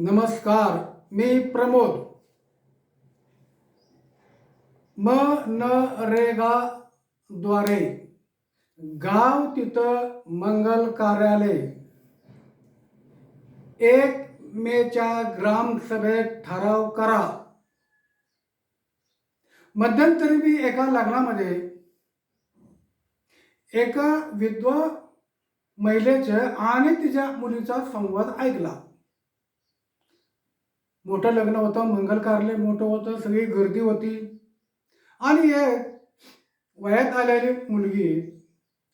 नमस्कार मी प्रमोद. म न रेगा द्वारे गाव तिथं मंगल कार्यालय. एक मेच्या ग्रामसभेत ठराव करा. मध्यंतरी मी एका लग्नामध्ये एका विधवा महिलेचे आणि तिच्या मुलीचा संवाद ऐकला. मोठं लग्न होतं मंगल कार्य मोठं होतं सगळी गर्दी होती. आणि हे वयात आलेली मुलगी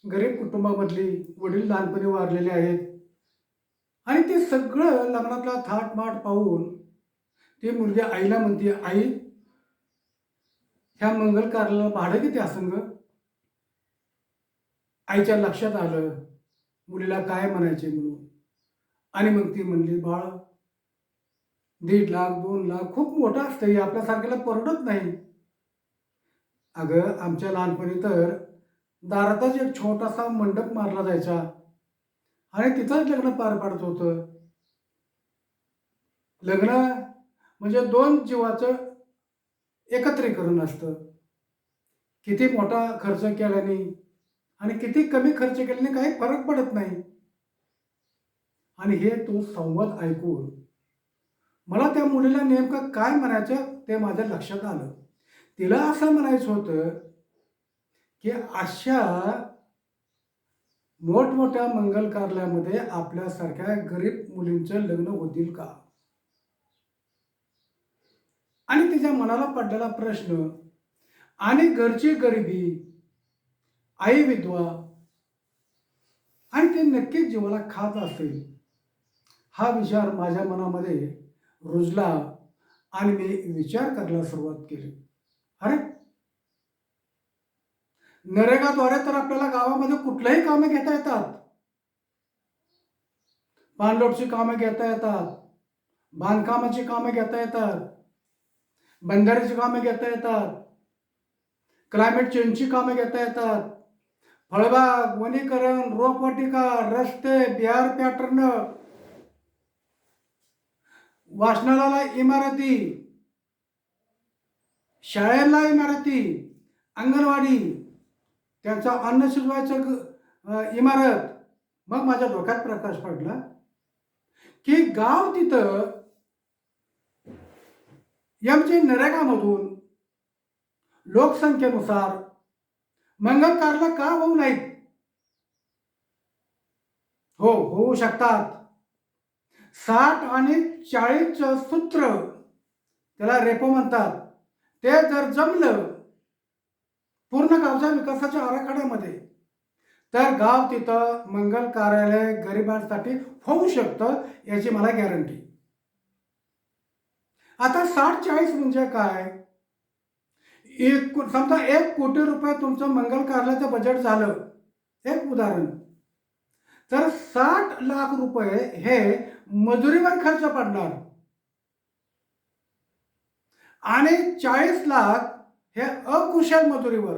गरीब कुटुंबामधली वडील लहानपणी वारलेले आहेत. आणि ते सगळं लग्नातला थाटमाट पाहून ती मुलगी आईला म्हणते आई ह्या मंगल कार्याला भाडं किती असंग? आईच्या लक्षात आलं मुलीला काय म्हणायचे म्हणून. आणि मग ती म्हणली बाळ दीड लाख दोन लाख खूप मोठं असतं. हे आपल्यासारख्याला परवडत नाही. अगं आमच्या लहानपणी तर दारातच एक छोटासा मंडप मारला जायचा. आणि तिथंच लग्न पार पाडत होतं. लग्न म्हणजे दोन जीवाचं एकत्रीकरण असतं. किती मोठा खर्च केल्याने आणि किती कमी खर्च केल्याने काही फरक पडत नाही. आणि हे तो संवाद ऐकून मला त्या मुलीला नेमकं काय म्हणायचं ते माझ्या लक्षात आलं. तिला असं म्हणायचं होतं की अशा मोठमोठ्या मंगल कार्यालयामध्ये आपल्यासारख्या गरीब मुलींचं लग्न होतील का? आणि तिच्या मनाला पडलेला प्रश्न आणि घरची गरिबी आई विधवा आणि ते नक्कीच जीवाला खात असेल हा विचार माझ्या मनामध्ये रुजला आणि मी विचार करायला सुरुवात केली. अरे! नरेगाद्वारे तर आपल्याला गावामध्ये कुठल्याही कामे घेता येतात. पाणलोटची कामे घेता येतात. बांधकामाची कामे घेता येतात. बंधाऱ्याची कामे घेता येतात. क्लायमेट चेंजची कामे घेता येतात. फळबाग वनीकरण रोपवाटिका रस्ते बिहार पॅटर्न वाचनालयाला इमारती शाळेला इमारती अंगणवाडी त्यांचा अन्न शिजवायचं इमारत. मग माझ्या डोक्यात प्रकाश पडला की गाव तिथं एमचे नरेगामधून लोकसंख्येनुसार मंगल कार्यालय का होऊ नाहीत? हो होऊ शकतात. साठ आणि चाळीसचं सूत्र त्याला रेपो म्हणतात. ते जर जमलं पूर्ण गावच्या विकासाच्या आराखड्यामध्ये तर गाव तिथं मंगल कार्यालय गरिबांसाठी होऊ शकतं याची मला गॅरंटी. आता साठ चाळीस म्हणजे काय? एक समजा एक कोटी रुपये तुमचं मंगल कार्यालयाचं बजेट झालं. एक उदाहरण. तर साठ लाख रुपये हे मजुरीवर खर्च पडणार. आणि चाळीस लाख हे अकुशल मजुरीवर.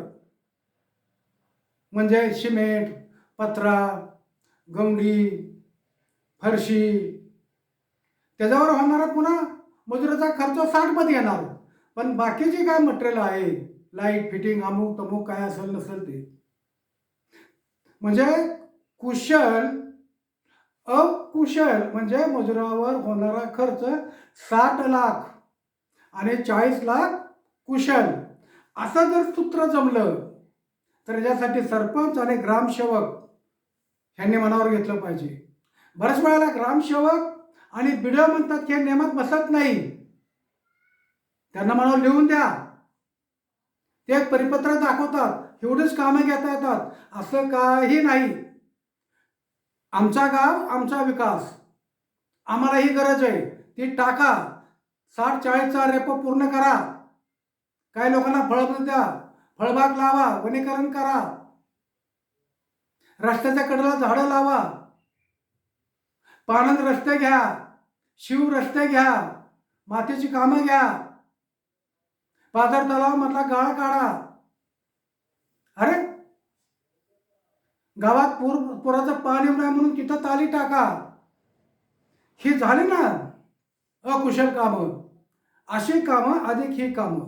म्हणजे सिमेंट पत्रा गवडी फरशी. त्याच्यावर होणारा पुन्हा मजुराचा खर्च साठमध्ये येणार. पण बाकीचे काय मटेरियल आहे लाइट फिटिंग अमुक तमुक काय असेल नसेल ते. म्हणजे कुशल अकुशल म्हणजे मजुरावर होणारा खर्च साठ लाख आणि चाळीस लाख कुशल. असं जर सूत्र जमलं तर याच्यासाठी सरपंच आणि ग्रामसेवक ह्यांनी मनावर घेतलं पाहिजे. बऱ्याच वेळेला ग्रामसेवक आणि बिडं म्हणतात की हे नियमात बसत नाही. त्यांना मनावर लिहून द्या. ते एक परिपत्र दाखवतात. एवढीच कामं घेता येतात. असं काही नाही. आमचा गाव आमचा विकास. आम्हाला ही गरज आहे. ती टाका. साठ चाळीसचा रेपो पूर्ण करा. काही लोकांना फळबाग द्या. फळबाग लावा. वनीकरण करा. रस्त्याच्या कडेला झाडं लावा. पानंद रस्ते घ्या. शिव रस्ते घ्या. मातीची कामं घ्या. पाझर तलाव मधला गाळ काढा. अरे गावात पूर पुराचं पाणी येऊ नये म्हणून तिथं ताली टाका. ही झाली ना? अकुशल कामं. अशी कामं अधिक ही कामं.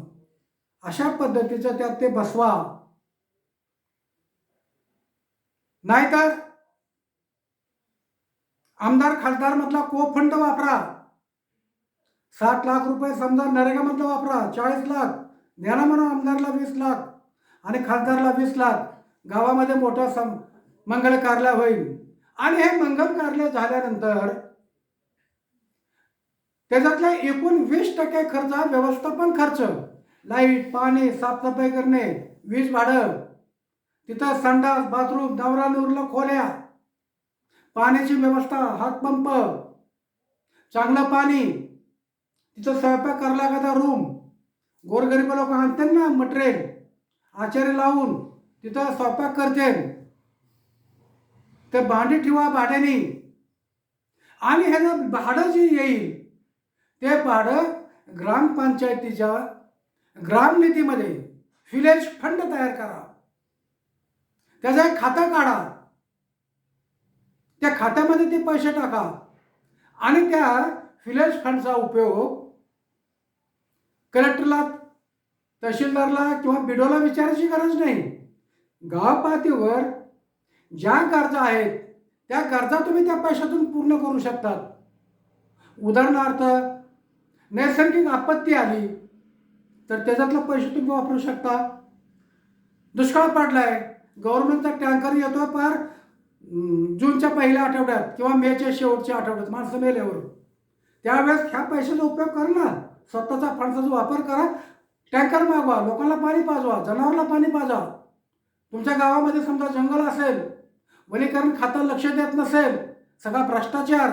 अशा पद्धतीचं त्यात ते बसवा. नाहीतर आमदार खासदार मधला को फंड वापरा. साठ लाख रुपये समजा नरेगामधलं वापरा. चाळीस लाख. ज्ञाना म्हणून आमदारला वीस लाख. आणि खासदारला वीस लाख. गावामध्ये मोठा सम मंगल कार्य होईल. आणि हे मंगल कार्य झाल्यानंतर त्याच्यातल्या एकूण वीस टक्के खर्च हा व्यवस्थापन खर्च. लाइट पाणी साफसफाई करणे वीज भाडं. तिथं संडास बाथरूम नवरा नवरीला खोल्या. पाण्याची व्यवस्था हातपंप चांगलं पाणी. तिथं स्वयंपाक करायला एखादा रूम. गोरगरीब लोक आणतात ना मटेरियल. आचार्य लावून तिथं स्वयंपाक करते ते भांडी ठेवा भाड्याने. आणि ह्याचं भाडं जे येईल ते भाडं ग्रामपंचायतीच्या ग्रामनिधीमध्ये विलेज फंड तयार करा. त्याचं एक खातं काढा. त्या खात्यामध्ये ते पैसे टाका. आणि त्या विलेज फंडचा उपयोग कलेक्टरला तहसीलदारला किंवा बिडोला विचारायची गरज नाही. गावपातीवर ज्या गरजा आहेत त्या गरजा तुम्ही त्या पैशातून पूर्ण करू शकतात. उदाहरणार्थ नैसर्गिक आपत्ती आली तर त्याच्यातलं पैसे तुम्ही वापरू शकता. दुष्काळ पडलाय गव्हर्नमेंटचा टँकर येतो फार जूनच्या पहिल्या आठवड्यात किंवा मेच्या शेवटच्या आठवड्यात माणसं मेल्यावर. त्यावेळेस ह्या पैशाचा उपयोग करा ना. स्वतःचा फंडचा वापर करा. टँकर मागवा लोकांना पाणी पाजवा जनावरला पाणी पाजवा. तुमच्या गावामध्ये समजा जंगल असेल वनीकरण खातं लक्ष देत नसेल. सगळा भ्रष्टाचार.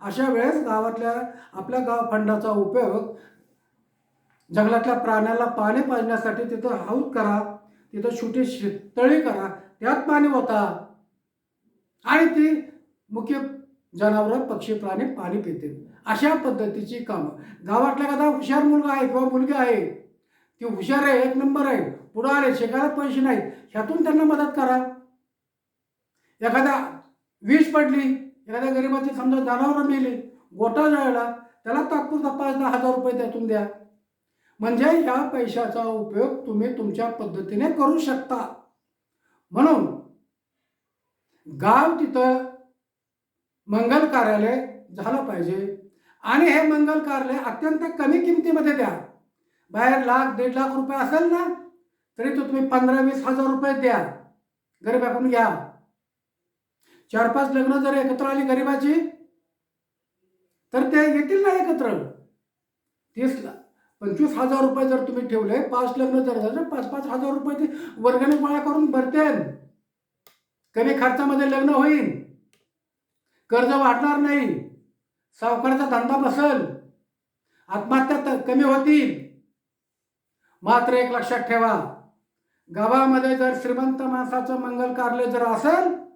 अशा वेळेस गावातल्या आपल्या गाव फंडाचा उपयोग जंगलातल्या प्राण्याला पाणी पाजण्यासाठी तिथं हाऊस करा तिथं छोटी शेततळी करा त्यात पाणी होता आणि ती मुख्य जनावरं पक्षी प्राणी पाणी पितील अशा पद्धतीची कामं. गावातला एखादा हुशार मुलगा आहे किंवा मुलगी आहे ती हुशार आहे एक नंबर आहे पुढं आले शिकायला पैसे नाहीत ह्यातून त्यांना मदत करा. एखादा वीज पडली एखाद्या गरिबाची समजा जनावरं मेली गोटा जळला त्याला तात्पुरता पाच दहा हजार रुपये त्यातून द्या. म्हणजे या पैशाचा उपयोग तुम्ही तुमच्या पद्धतीने करू शकता. म्हणून गाव तिथं मंगल कार्यालय झालं पाहिजे. आणि हे मंगल कार्यालय अत्यंत कमी किमतीमध्ये द्या. बाहेर लाख दीड लाख रुपये असेल ना तरी तो तुम्ही पंधरा वीस हजार रुपये द्या. गरिबाकडून घ्या चार पाच लग्न जर एकत्र आली गरिबाची तर ते येतील ना एकत्र. तीस ला- पंचवीस हजार रुपये जर तुम्ही ठेवले पाच लग्न जर झालं पाच पाच हजार रुपये ते वर्गणी गोळा करून भरते कमी खर्चामध्ये लग्न होईल. कर्ज वाढणार नाही. सावकाराचा धंदा बसल. आत्महत्या तर कमी होतील. मात्र एक लक्षात ठेवा गावामध्ये जर श्रीमंत माणसाचं मंगल कार्य जर असेल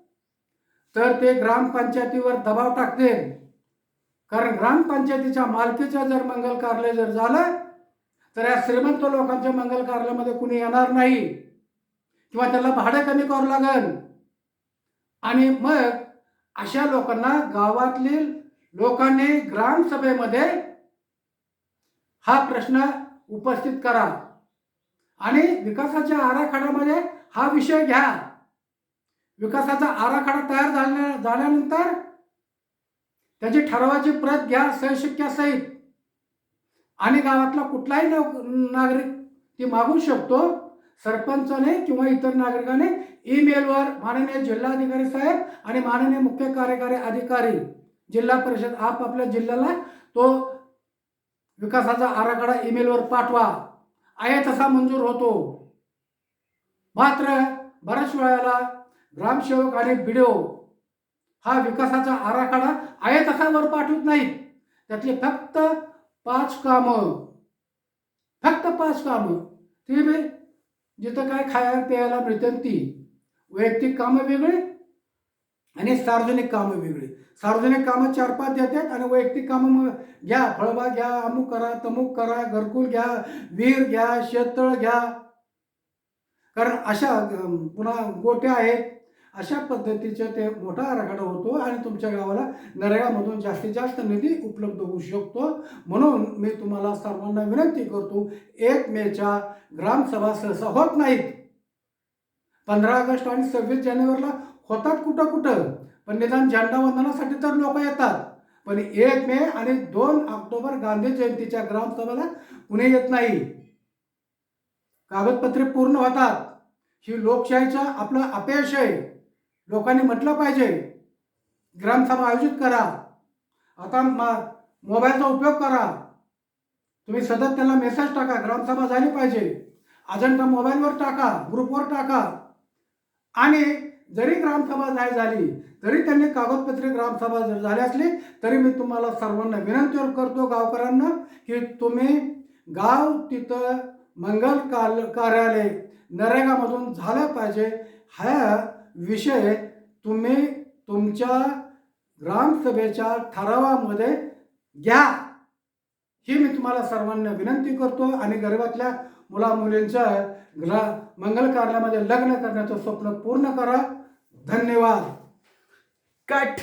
तर ते ग्रामपंचायतीवर दबाव टाकते कारण ग्रामपंचायतीच्या मालकीचं जर मंगल कार्य जर झालं तर या श्रीमंत लोकांच्या मंगल कार्यामध्ये कुणी येणार नाही. किंवा त्याला भाडं कमी करावं लागेल. आणि मग अशा लोकांना गावातील लोकांनी ग्रामसभेमध्ये हा प्रश्न उपस्थित करा. आणि विकासाच्या आराखड्यामध्ये हा विषय घ्या. विकासाचा आराखडा तयार झाल्या झाल्यानंतर त्याची ठरावाची प्रत घ्या सहित आणि गावातला कुठलाही नाव- नागरिक ती मागू शकतो. सरपंचने किंवा इतर नागरिकाने ईमेलवर माननीय जिल्हाधिकारी साहेब आणि माननीय मुख्य कार्यकारी अधिकारी जिल्हा परिषद आपापल्या जिल्ह्याला तो विकासाचा आराखडा ईमेलवर पाठवा. आहे तसा मंजूर होतो. मात्र बऱ्याच वेळेला ग्रामसेवक आणि बिडिओ हा विकासाचा आराखडा आहे तसा वर पाठवत नाही त्यातली फक्त पाच कामं फक्त पाच कामं. ती बे जिथं काय खायला प्यायला मिळतं ती. वैयक्तिक कामं वेगळी आणि सार्वजनिक कामं वेगळी. सार्वजनिक कामं चार पाच देतात आणि वैयक्तिक कामं मग घ्या फळबा घ्या अमुक करा तमुक करा घरकुल घ्या विहीर घ्या शेततळ घ्या. कारण अशा पुन्हा गोट्या आहेत. अशा पद्धतीचं ते मोठा आराखडा होतो आणि तुमच्या गावाला नरेगामधून जास्तीत जास्त निधी उपलब्ध होऊ शकतो. म्हणून मी तुम्हाला सर्वांना विनंती करतो एक मेच्या ग्रामसभा सहसा होत नाहीत. पंधरा ऑगस्ट आणि सव्वीस जानेवारीला होतात कुठं कुठं पण निदान झेंडावंदनासाठी तर लोक येतात. पण एक मे आणि दोन ऑक्टोबर गांधी जयंतीच्या ग्रामसभेला कुणी येत नाही. कागदपत्रे पूर्ण होतात. ही लोकशाहीचं आपलं अपयश आहे. लोकांनी म्हटलं पाहिजे. ग्रामसभा आयोजित करा. आता मा- मोबाईलचा उपयोग करा. तुम्ही सतत त्यांना मेसेज टाका. ग्रामसभा झाली पाहिजे. अजंठा मोबाईलवर टाका ग्रुपवर टाका. आणि जरी ग्रामसभा नाही झाली तरी त्यांनी कागदपत्रे ग्रामसभा जर झाली असली तरी मी तुम्हाला सर्वांना विनंती करतो गावकऱ्यांना की तुम्ही गाव तिथं मंगल काल कार्यालय नरेगामधून झालं पाहिजे. ह्या विषय तुम्ही तुमच्या ग्रामसभेच्या ठरावामध्ये घ्या. ही मी तुम्हाला सर्वांना विनंती करतो आणि गरीबातल्या मुला मुलींचं ग्रा मंगल कार्यामध्ये लग्न करण्याचं स्वप्न पूर्ण करा. धन्यवाद. कट